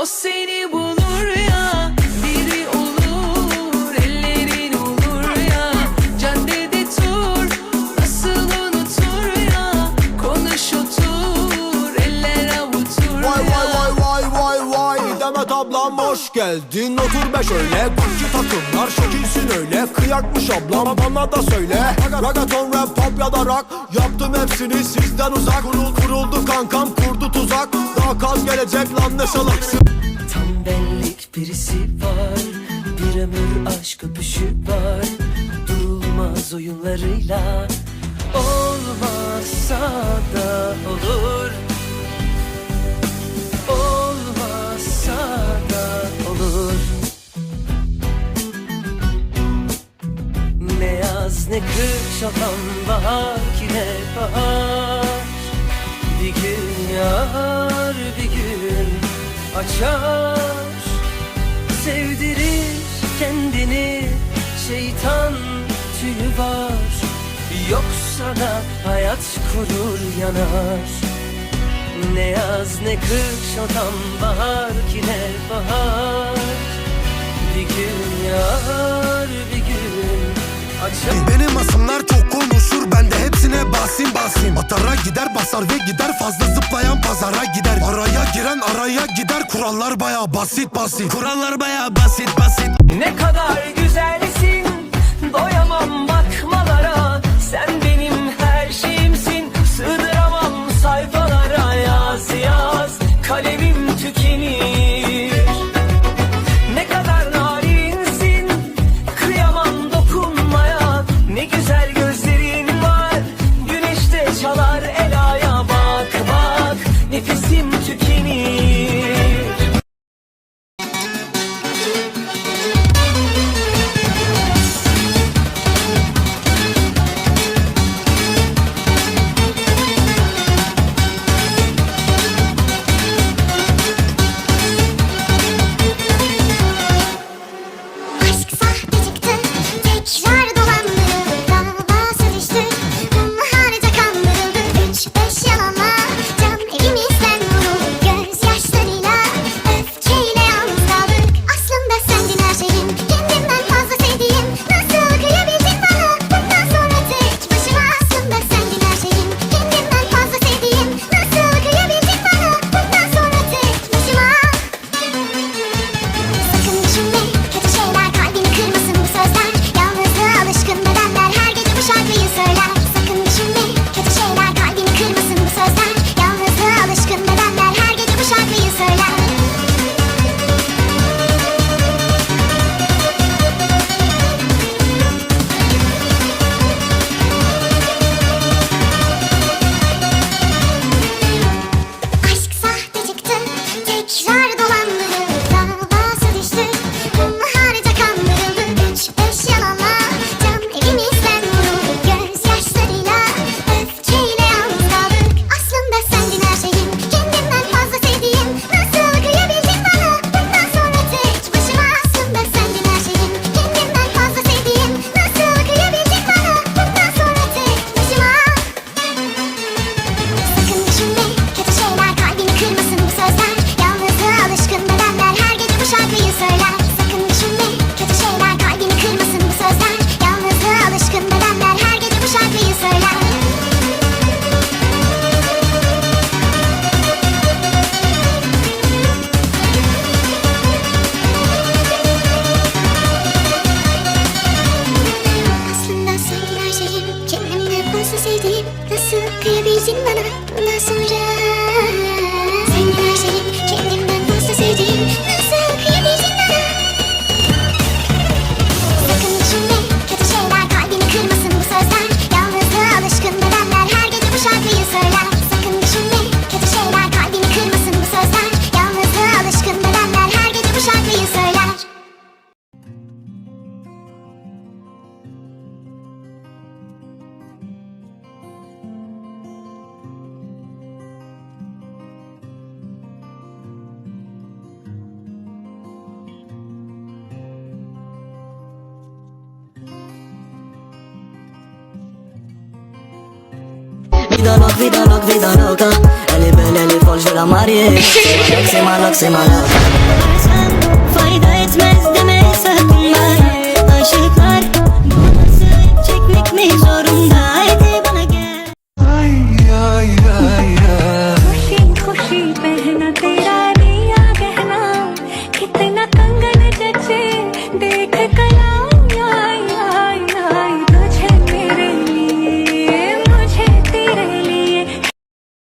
o seni bu hoş geldin otur be şöyle. Gucci takımlar şekilsin öyle. Kıyakmış ablam bana da söyle. Ragaton rap pop ya da rock. Yaptım hepsini sizden uzak. Kurul, Kuruldu kankam kurdu tuzak. Daha kaz gelecek lan ne salaksın. Tam benlik birisi var. Bir ömür aşk öpüşü var. Durulmaz oyunlarıyla. Olmazsa da olur olan bahar ki ne bahar. Bir gün yağar bir gün açar. Sevdirir kendini şeytan tüyü var. Yoksa da hayat kurur yanar. Ne yaz ne kış o tam bahar ki ne bahar. Bir gün yağar açar Benim asımlar çok konuşur ben de hepsine basim basim. Atara gider basar ve gider fazla zıplayan pazara gider. Araya giren araya gider kurallar baya basit basit. Kurallar baya basit basit. Ne kadar güzelsin Doyamam bakmalara. Sen benim Fazla sevdiğim Nasıl kıyabildin bana? Bundan sonra Vida loca, vida loca Elle est belle, elle est folle, je la marier. C'est ma loc, c'est ma loc, c'est ma loc